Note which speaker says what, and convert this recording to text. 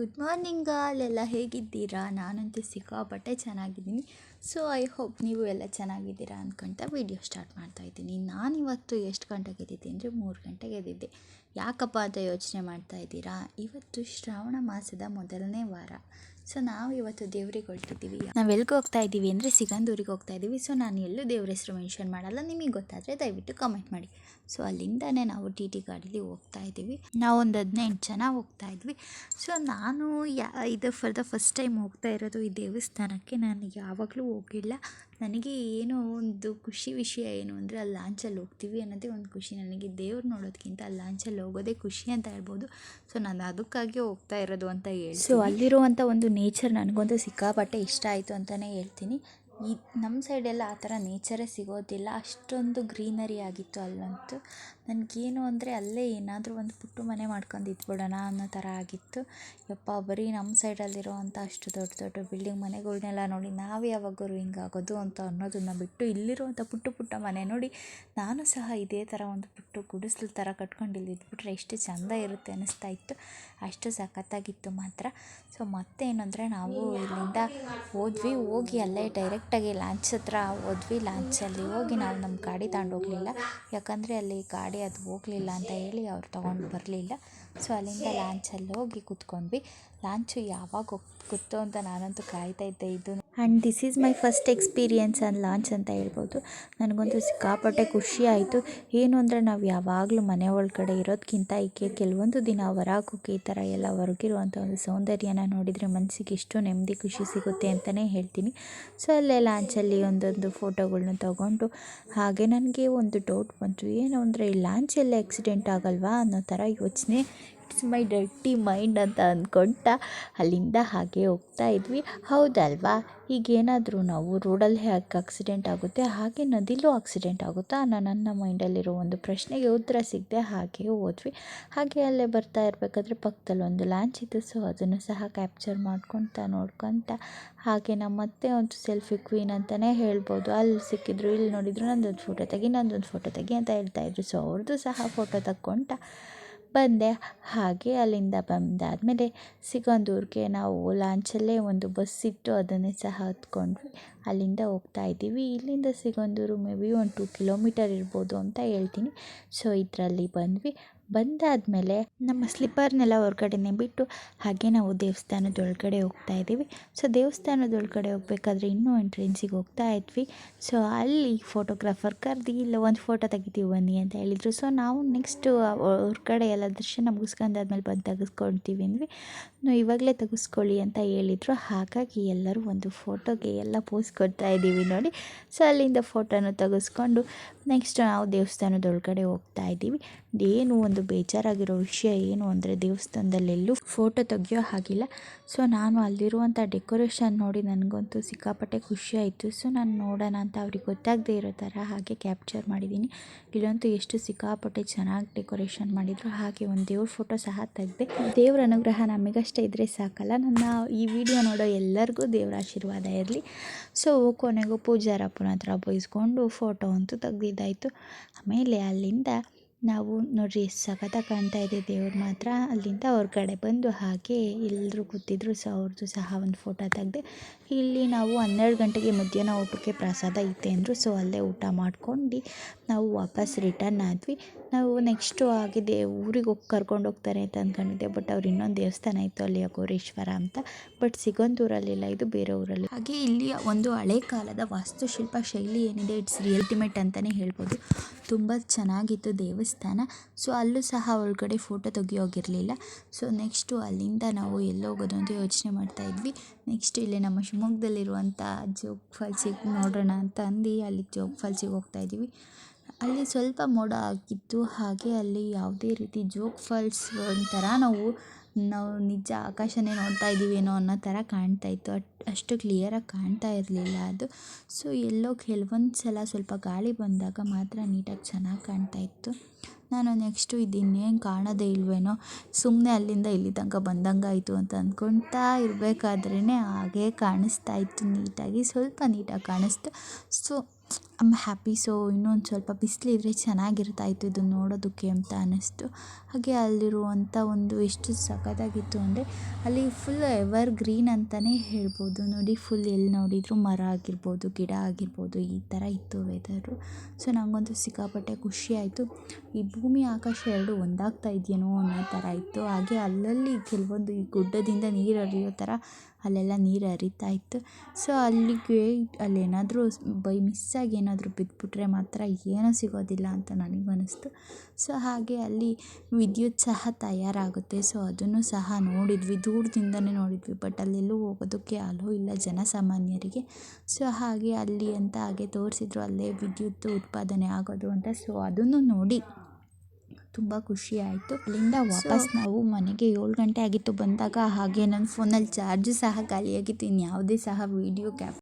Speaker 1: Good morning ಅಲ್ಲೆಲ್ಲ ಹೇಗಿದ್ದೀರಾ? ನಾನಂತೂ ಸಿಕ್ಕಾಪಟ್ಟೆ ಚೆನ್ನಾಗಿದ್ದೀನಿ. ಸೊ ಐ ಹೋಪ್ ನೀವು ಎಲ್ಲ ಚೆನ್ನಾಗಿದ್ದೀರಾ ಅಂದ್ಕೊಳ್ತಾ ವಿಡಿಯೋ ಸ್ಟಾರ್ಟ್ ಮಾಡ್ತಾ ಇದ್ದೀನಿ. ನಾನು ಇವತ್ತು ಎಷ್ಟು ಗಂಟೆಗೆ ಎದ್ದಿದ್ದೆ ಅಂದರೆ ಮೂರು ಗಂಟೆಗೆ ಎದ್ದಿದ್ದೆ. ಯಾಕಪ್ಪ ಅಂತ ಯೋಚನೆ ಮಾಡ್ತಾ ಇದ್ದೀರಾ? ಇವತ್ತು ಶ್ರಾವಣ ಮಾಸದ ಮೊದಲನೇ ವಾರ. ಸೊ ನಾವು ಇವತ್ತು ದೇವ್ರಿಗೆ ಹೊರಟಿದ್ದೀವಿ. ನಾವು ಎಲ್ಲಿಗೆ ಹೋಗ್ತಾ ಇದ್ದೀವಿ ಅಂದರೆ ಸಿಗಂದೂರಿಗೆ ಹೋಗ್ತಾ ಇದ್ದೀವಿ. ಸೊ ನಾನು ಎಲ್ಲೂ ದೇವ್ರ ಹೆಸರು ಮೆನ್ಷನ್ ಮಾಡಲ್ಲ. ನಿಮಗೆ ಗೊತ್ತಾದರೆ ದಯವಿಟ್ಟು ಕಮೆಂಟ್ ಮಾಡಿ. ಸೊ ಅಲ್ಲಿಂದನೇ ನಾವು ಟಿ ಟಿ ಗಾಡೀಲಿ ಹೋಗ್ತಾ ಇದ್ದೀವಿ. ನಾವು ಒಂದು ಹದಿನೆಂಟು ಜನ ಹೋಗ್ತಾ ಇದ್ವಿ. ಸೊ ನಾನು ಯಾ ಇದು ಫಾರ್ ದ ಫಸ್ಟ್ ಟೈಮ್ ಹೋಗ್ತಾ ಇರೋದು ಈ ದೇವಸ್ಥಾನಕ್ಕೆ. ನಾನು ಯಾವಾಗಲೂ ಹೋಗಿಲ್ಲ. ನನಗೆ ಏನೋ ಒಂದು ಖುಷಿ ವಿಷಯ ಏನು ಅಂದರೆ ಆ ಲಾಂಚಲ್ಲಿ ಹೋಗ್ತೀವಿ ಅನ್ನೋದೇ ಒಂದು ಖುಷಿ. ನನಗೆ ದೇವ್ರು ನೋಡೋದಕ್ಕಿಂತ ಅಲ್ಲಿ ಲಾಂಚಲ್ಲಿ ಹೋಗೋದೇ ಖುಷಿ ಅಂತ ಹೇಳ್ಬೋದು. ಸೊ ನಾನು ಅದಕ್ಕಾಗಿ ಹೋಗ್ತಾ ಇರೋದು ಅಂತ ಹೇಳಿ ಸೊ ಅಲ್ಲಿರುವಂಥ ಒಂದು ನೇಚರ್ ನನಗಂತೂ ಸಿಕ್ಕಾಪಟ್ಟೆ ಇಷ್ಟ ಆಯಿತು ಅಂತಲೇ ಹೇಳ್ತೀನಿ. ಈ ನಮ್ಮ ಸೈಡೆಲ್ಲ ಆ ಥರ ನೇಚರೇ ಸಿಗೋದಿಲ್ಲ. ಅಷ್ಟೊಂದು ಗ್ರೀನರಿ ಆಗಿತ್ತು ಅಲ್ಲಂತೂ. ನನಗೇನು ಅಂದರೆ ಅಲ್ಲೇ ಏನಾದರೂ ಒಂದು ಪುಟ್ಟು ಮನೆ ಮಾಡ್ಕೊಂಡು ಇದ್ಬಿಡೋಣ ಅನ್ನೋ ಥರ ಆಗಿತ್ತು. ಯಪ್ಪ, ಬರೀ ನಮ್ಮ ಸೈಡಲ್ಲಿರುವಂಥ ಅಷ್ಟು ದೊಡ್ಡ ದೊಡ್ಡ ಬಿಲ್ಡಿಂಗ್ ಮನೆಗಳನ್ನೆಲ್ಲ ನೋಡಿ ನಾವು ಯಾವಾಗಾರು ಹಿಂಗಾಗೋದು ಅಂತ ಅನ್ನೋದನ್ನು ಬಿಟ್ಟು ಇಲ್ಲಿರುವಂಥ ಪುಟ್ಟ ಪುಟ್ಟ ಮನೆ ನೋಡಿ ನಾನು ಸಹ ಇದೇ ಥರ ಒಂದು ಪುಟ್ಟು ಗುಡಿಸ್ಲು ಥರ ಕಟ್ಕೊಂಡು ಇಲ್ಲಿ ಇದ್ಬಿಟ್ರೆ ಎಷ್ಟು ಚೆಂದ ಇರುತ್ತೆ ಅನ್ನಿಸ್ತಾ ಇತ್ತು. ಅಷ್ಟು ಸಖತ್ತಾಗಿತ್ತು ಮಾತ್ರ. ಸೊ ಮತ್ತೇನಂದರೆ ನಾವು ಇಲ್ಲಿಂದ ಹೋದ್ವಿ. ಹೋಗಿ ಅಲ್ಲೇ ಡೈರೆಕ್ಟಾಗಿ ಲಾಂಚ್ ಹತ್ರ ಹೋದ್ವಿ. ಲಾಂಚಲ್ಲಿ ಹೋಗಿ ನಾವು ನಮ್ಮ ಗಾಡಿ ತಗೊಂಡು ಹೋಗಲಿಲ್ಲ. ಯಾಕಂದರೆ ಅಲ್ಲಿ ಗಾಡಿ ಅದು ಹೋಗಲಿಲ್ಲ ಅಂತ ಹೇಳಿ ಅವ್ರು ತೊಗೊಂಡು ಬರಲಿಲ್ಲ. ಸೊ ಅಲ್ಲಿಂದ ಲಾಂಚಲ್ಲಿ ಹೋಗಿ ಕೂತ್ಕೊಂಡ್ವಿ. ಲಾಂಚು ಯಾವಾಗ ಗೊತ್ತು ಅಂತ ನಾನಂತೂ ಕಾಯ್ತಾ ಇದ್ದೆ. ಇದು and this is my first experience on launch ಅಂತ ಹೇಳ್ಬೋದು. ನನಗಂತೂ ಸಿಕ್ಕಾಪಟ್ಟೆ ಖುಷಿ ಆಯಿತು. ಏನು ಅಂದರೆ ನಾವು ಯಾವಾಗಲೂ ಮನೆ ಒಳಗಡೆ ಇರೋದಕ್ಕಿಂತ ಈಕೆ ಕೆಲವೊಂದು ದಿನ ಹೊರಗೋಗಿ ಈ ಥರ ಎಲ್ಲ ಹೊರಗಿರುವಂಥ ಒಂದು ಸೌಂದರ್ಯನ ನೋಡಿದರೆ ಮನಸ್ಸಿಗೆ ಎಷ್ಟು ನೆಮ್ಮದಿ, ಖುಷಿ ಸಿಗುತ್ತೆ ಅಂತಲೇ ಹೇಳ್ತೀನಿ. ಸೊ ಅಲ್ಲೇ ಲಾಂಚಲ್ಲಿ ಒಂದೊಂದು ಫೋಟೋಗಳ್ನ ತಗೊಂಡು, ಹಾಗೆ ನನಗೆ ಒಂದು ಡೌಟ್ ಬಂತು. ಏನು ಅಂದರೆ ಈ ಲಾಂಚೆಲ್ಲ ಆಕ್ಸಿಡೆಂಟ್ ಆಗಲ್ವಾ ಅನ್ನೋ ಥರ ಯೋಚನೆ ಇಟ್ಸ್ ಮೈ ಡರ್ಟಿ ಮೈಂಡ್ ಅಂತ ಅಂದ್ಕೊಂಡ ಅಲ್ಲಿಂದ ಹಾಗೆ ಹೋಗ್ತಾ ಇದ್ವಿ. ಹೌದಲ್ವಾ? ಈಗೇನಾದರೂ ನಾವು ರೋಡಲ್ಲಿ ಯಾಕೆ ಆಕ್ಸಿಡೆಂಟ್ ಆಗುತ್ತೆ, ಹಾಗೆ ನದಿಲೂ ಆಕ್ಸಿಡೆಂಟ್ ಆಗುತ್ತಾ? ಅನ್ನೋ ನನ್ನ ಮೈಂಡಲ್ಲಿರೋ ಒಂದು ಪ್ರಶ್ನೆಗೆ ಉತ್ತರ ಸಿಗದೆ ಹಾಗೆ ಹೋದ್ವಿ. ಹಾಗೆ ಅಲ್ಲೇ ಬರ್ತಾ ಇರಬೇಕಾದ್ರೆ ಪಕ್ಕದಲ್ಲಿ ಒಂದು ಲಾಂಚ್ ಇತ್ತು ಸೊ ಅದನ್ನು ಸಹ ಕ್ಯಾಪ್ಚರ್ ಮಾಡ್ಕೊತ ನೋಡ್ಕೊತ ಹಾಗೆ ನಮ್ಮ ಮತ್ತೆ ಒಂದು ಸೆಲ್ಫಿ ಕ್ವೀನ್ ಅಂತಲೇ ಹೇಳ್ಬೋದು. ಅಲ್ಲಿ ಸಿಕ್ಕಿದ್ರು, ಇಲ್ಲಿ ನೋಡಿದ್ರು, ನಂದೊಂದು ಫೋಟೋ ತೆಗಿ, ನಂದೊಂದು ಫೋಟೋ ತೆಗಿ ಅಂತ ಹೇಳ್ತಾಯಿದ್ರು ಸೊ ಅವ್ರದ್ದು ಸಹ ಫೋಟೋ ತಕ್ಕೊತ ಬಂದೆ. ಹಾಗೆ ಅಲ್ಲಿಂದ ಬಂದಾದಮೇಲೆ ಸಿಗಂದೂರಿಗೆ ನಾವು ಲಾಂಚಲ್ಲೇ ಒಂದು ಬಸ್ ಇಟ್ಟು ಅದನ್ನೇ ಸಹ ಹತ್ಕೊಂಡ್ವಿ. ಅಲ್ಲಿಂದ ಹೋಗ್ತಾ ಇದ್ದೀವಿ. ಇಲ್ಲಿಂದ ಸಿಗಂದೂರು ಮೇ ಬಿ ಒಂದು ಟೂ ಕಿಲೋಮೀಟರ್ ಇರ್ಬೋದು ಅಂತ ಹೇಳ್ತೀನಿ. ಸೊ ಇದರಲ್ಲಿ ಬಂದ್ವಿ. ಬಂದಾದಮೇಲೆ ನಮ್ಮ ಸ್ಲಿಪ್ಪರ್ನೆಲ್ಲ ಹೊರಗಡೆನೇ ಬಿಟ್ಟು ಹಾಗೆ ನಾವು ದೇವಸ್ಥಾನದೊಳಗಡೆ ಹೋಗ್ತಾ ಇದ್ದೀವಿ. ಸೊ, ದೇವಸ್ಥಾನದೊಳಗಡೆ ಹೋಗ್ಬೇಕಾದ್ರೆ ಇನ್ನೂ ಎಂಟ್ರೆನ್ಸಿಗೆ ಹೋಗ್ತಾ ಇದ್ವಿ. ಸೊ, ಅಲ್ಲಿ ಫೋಟೋಗ್ರಾಫರ್ ಕರೆದು, ಇಲ್ಲ, ಒಂದು ಫೋಟೋ ತೆಗಿತೀವಿ ಬನ್ನಿ ಅಂತ ಹೇಳಿದರು. ಸೊ, ನಾವು ನೆಕ್ಸ್ಟು ಹೊರಗಡೆ ಎಲ್ಲ ದರ್ಶನ ಮುಗಿಸ್ಕೊಂಡಾದ್ಮೇಲೆ ಬಂದು ತೆಗೆಸ್ಕೊಳ್ತೀವಿ ಅಂದ್ವಿ. ಇವಾಗಲೇ ತೆಗೆಸ್ಕೊಳ್ಳಿ ಅಂತ ಹೇಳಿದರು. ಹಾಗಾಗಿ ಎಲ್ಲರೂ ಒಂದು ಫೋಟೋಗೆ ಎಲ್ಲ ಪೋಸ್ ಕೊಡ್ತಾ ಇದ್ದೀವಿ ನೋಡಿ. ಸೊ, ಅಲ್ಲಿಂದ ಫೋಟೋನ ತೆಗೆಸ್ಕೊಂಡು ನೆಕ್ಸ್ಟ್ ನಾವು ದೇವಸ್ಥಾನದೊಳಗಡೆ ಹೋಗ್ತಾ ಇದ್ದೀವಿ. ಏನು ಒಂದು ಬೇಜಾರಾಗಿರೋ ವಿಷಯ ಏನು ಅಂದರೆ ದೇವಸ್ಥಾನದಲ್ಲಿ ಎಲ್ಲೂ ಫೋಟೋ ತೆಗಿಯೋ ಹಾಗಿಲ್ಲ. ಸೊ ನಾನು ಅಲ್ಲಿರುವಂಥ ಡೆಕೋರೇಷನ್ ನೋಡಿ ನನಗಂತೂ ಸಿಕ್ಕಾಪಟ್ಟೆ ಖುಷಿ ಆಯಿತು. ಸೊ ನಾನು ನೋಡೋಣ ಅಂತ ಅವ್ರಿಗೆ ಗೊತ್ತಾಗದೇ ಇರೋ ಥರ ಹಾಗೆ ಕ್ಯಾಪ್ಚರ್ ಮಾಡಿದ್ದೀನಿ ಇಲ್ಲಂತೂ ಎಷ್ಟು ಸಿಕ್ಕಾಪಟ್ಟೆ ಚೆನ್ನಾಗಿ ಡೆಕೋರೇಷನ್ ಮಾಡಿದ್ರು. ಹಾಗೆ ಒಂದು ದೇವ್ರ ಫೋಟೋ ಸಹ ತೆಗೆದೆ. ದೇವ್ರ ಅನುಗ್ರಹ ನಮಗಷ್ಟೇ ಇದ್ದರೆ ಸಾಕಲ್ಲ. ನನ್ನ ಈ ವಿಡಿಯೋ ನೋಡೋ ಎಲ್ಲರಿಗೂ ದೇವರ ಆಶೀರ್ವಾದ ಇರಲಿ. ಸೊ ಕೊನೆಗೂ ಪೂಜಾರಪ್ಪನ ಹತ್ರ ಬೈಸ್ಕೊಂಡು ಫೋಟೋ ಅಂತೂ ತೆಗ್ದಿದ್ದಾಯಿತು. ಆಮೇಲೆ ಅಲ್ಲಿಂದ ನಾವು ನೋಡ್ರಿ ಎಷ್ಟು ಸಖತ್ತಾಗಿ ಕಾಣ್ತಾ ಇದೆ ದೇವ್ರು ಮಾತ್ರ. ಅಲ್ಲಿಂದ ಹೊರ್ಗಡೆ ಬಂದು ಹಾಗೆ ಎಲ್ಲರೂ ಕೂತಿದ್ರು. ಸೊ ಅವ್ರದ್ದು ಸಹ ಒಂದು ಫೋಟೋ ತೆಗೆದೆ ಇಲ್ಲಿ ನಾವು ಹನ್ನೆರಡು ಗಂಟೆಗೆ ಮಧ್ಯಾಹ್ನ ಊಟಕ್ಕೆ ಪ್ರಸಾದ ಇತ್ತೆ ಅಂದರು ಸೊ, ಅಲ್ಲೇ ಊಟ ಮಾಡ್ಕೊಂಡು ನಾವು ವಾಪಸ್ ರಿಟರ್ನ್ ಆದ್ವಿ. ನಾವು ನೆಕ್ಸ್ಟು ಆಗಿದೆ, ಊರಿಗೆ ಹೋಗಿ ಕರ್ಕೊಂಡು ಹೋಗ್ತಾರೆ ಅಂತ ಅಂದ್ಕೊಂಡಿದ್ದೆ ಬಟ್ ಅವ್ರು ಇನ್ನೊಂದು ದೇವಸ್ಥಾನ ಇತ್ತು, ಅಲ್ಲಿ ಅಘೋರೇಶ್ವರ ಅಂತ. ಬಟ್ ಸಿಗಂದೂರಲ್ಲಿಲ್ಲ ಇದು ಬೇರೆ ಊರಲ್ಲಿ. ಹಾಗೆ ಇಲ್ಲಿ ಒಂದು ಹಳೆ ಕಾಲದ ವಾಸ್ತುಶಿಲ್ಪ ಶೈಲಿ ಏನಿದೆ ಇಟ್ಸ್ ರಿಯಲ್ಟಿಮೇಟ್ ಅಂತಲೇ ಹೇಳ್ಬೋದು. ತುಂಬ ಚೆನ್ನಾಗಿತ್ತು ದೇವಸ್ಥಾನ. ಸೊ ಅಲ್ಲೂ ಸಹ ಒಳಗಡೆ ಫೋಟೋ ತೆಗಿಯೋಗಿರಲಿಲ್ಲ ಸೊ ನೆಕ್ಸ್ಟು ಅಲ್ಲಿಂದ ನಾವು ಎಲ್ಲೋಗೋದು ಅಂತ ಯೋಚನೆ ಮಾಡ್ತಾ ಇದ್ವಿ. ನೆಕ್ಸ್ಟ್ ಇಲ್ಲಿ ನಮ್ಮ ಶಿವಮೊಗ್ಗದಲ್ಲಿರುವಂಥ ಜೋಗ್ ಫಾಲ್ಸಿಗೆ ನೋಡೋಣ ಅಂತ ಅಂದು, ಅಲ್ಲಿ ಜೋಗ್ ಫಾಲ್ಸಿಗೆ ಹೋಗ್ತಾ ಇದ್ದೀವಿ. ಅಲ್ಲಿ ಸ್ವಲ್ಪ ಮೋಡ ಆಗಿತ್ತು ಹಾಗೆ ಅಲ್ಲಿ ಯಾವುದೇ ರೀತಿ ಜೋಕ್ ಫಾಲ್ಸ್ ಒಂಥರ ನಾವು ನಾವು ನಿಜ ಆಕಾಶನೇ ನೋಡ್ತಾ ಇದ್ದೀವೇನೋ ಅನ್ನೋ ಥರ ಕಾಣ್ತಾ ಇತ್ತು. ಅಷ್ಟು ಕ್ಲಿಯರಾಗಿ ಕಾಣ್ತಾ ಇರಲಿಲ್ಲ ಅದು. ಸೊ ಎಲ್ಲೋ ಕೆಲವೊಂದು ಸಲ ಸ್ವಲ್ಪ ಗಾಳಿ ಬಂದಾಗ ಮಾತ್ರ ನೀಟಾಗಿ ಚೆನ್ನಾಗಿ ಕಾಣ್ತಾ ಇತ್ತು. ನಾನು ನೆಕ್ಸ್ಟು ಇದು ಇನ್ನೇನು ಕಾಣೋದೇ ಇಲ್ವೇನೋ ಸುಮ್ಮನೆ ಅಲ್ಲಿಂದ ಇಲ್ಲಿ ತನಕ ಬಂದಂಗೆ ಆಯಿತು ಅಂತ ಅಂದ್ಕೊಳ್ತಾ ಇರಬೇಕಾದ್ರೇ ಹಾಗೇ ಕಾಣಿಸ್ತಾ ಇತ್ತು ನೀಟಾಗಿ. ಸ್ವಲ್ಪ ನೀಟಾಗಿ ಕಾಣಿಸ್ತು. ಸೊ ಐಮ್ ಹ್ಯಾಪಿ ಸೊ ಇನ್ನೊಂದು ಸ್ವಲ್ಪ ಬಿಸಿಲಿದ್ರೆ ಚೆನ್ನಾಗಿರ್ತಾಯಿತ್ತು ಇದನ್ನು ನೋಡೋದಕ್ಕೆ ಅಂತ ಅನ್ನಿಸ್ತು. ಹಾಗೆ ಅಲ್ಲಿರುವಂಥ ಒಂದು ಎಷ್ಟು ಸಖತ್ತಾಗಿತ್ತು ಅಂದರೆ ಅಲ್ಲಿ ಫುಲ್ ಎವರ್ ಗ್ರೀನ್ ಅಂತಲೇ ಹೇಳ್ಬೋದು. ನೋಡಿ ಫುಲ್ ಎಲ್ಲಿ ನೋಡಿದರೂ ಮರ ಆಗಿರ್ಬೋದು, ಗಿಡ ಆಗಿರ್ಬೋದು, ಈ ಥರ ಇತ್ತು ವೆದರು ಸೊ ನನಗಂತೂ ಸಿಕ್ಕಾಪಟ್ಟೆ ಖುಷಿ ಆಯಿತು. ಈ ಭೂಮಿ, ಆಕಾಶ ಎರಡು ಒಂದಾಗ್ತಾ ಇದೆಯೇನೋ ಅನ್ನೋ ಥರ ಇತ್ತು. ಹಾಗೆ ಅಲ್ಲಲ್ಲಿ ಕೆಲವೊಂದು ಈ ಗುಡ್ಡದಿಂದ ನೀರು ಹರಿಯೋ ಥರ ಅಲ್ಲೆಲ್ಲ ನೀರು ಹರಿತಾ ಇತ್ತು. ಸೊ ಅಲ್ಲಿಗೆ ಅಲ್ಲೇನಾದರೂ ಬೈ ಮಿಸ್ಸಾಗಿ ಏನಾದರೂ ಬಿದ್ದುಬಿಟ್ರೆ ಮಾತ್ರ ಏನೂ ಸಿಗೋದಿಲ್ಲ ಅಂತ ನನಗೆ ಅನ್ನಿಸ್ತು ಸೊ ಹಾಗೆ ಅಲ್ಲಿ ವಿದ್ಯುತ್ ಸಹ ತಯಾರಾಗುತ್ತೆ. ಸೊ ಅದನ್ನು ಸಹ ನೋಡಿದ್ವಿ. ದೂರದಿಂದನೇ ನೋಡಿದ್ವಿ. ಬಟ್ ಅಲ್ಲೆಲ್ಲೂ ಹೋಗೋದಕ್ಕೆ ಅಲೋ ಇಲ್ಲ ಜನಸಾಮಾನ್ಯರಿಗೆ. ಸೊ ಹಾಗೆ ಅಲ್ಲಿ ಅಂತ ಹಾಗೆ ತೋರಿಸಿದ್ರು ಅಲ್ಲೇ ವಿದ್ಯುತ್ ಉತ್ಪಾದನೆ ಆಗೋದು ಅಂತ. ಸೊ ಅದನ್ನು ನೋಡಿ ತುಂಬ ಖುಷಿ ಆಯಿತು. ಅಲ್ಲಿಂದ ವಾಪಸ್ ನಾವು ಮನೆಗೆ ಏಳು ಗಂಟೆ ಆಗಿತ್ತು. ಬಂದಾಗ ಹಾಗೆ ನನ್ನ ಫೋನಲ್ಲಿ ಚಾರ್ಜು ಸಹ ಖಾಲಿಯಾಗಿತ್ತು. ಇನ್ಯಾವುದೇ ಸಹ ವೀಡಿಯೋ ಕ್ಯಾಪ್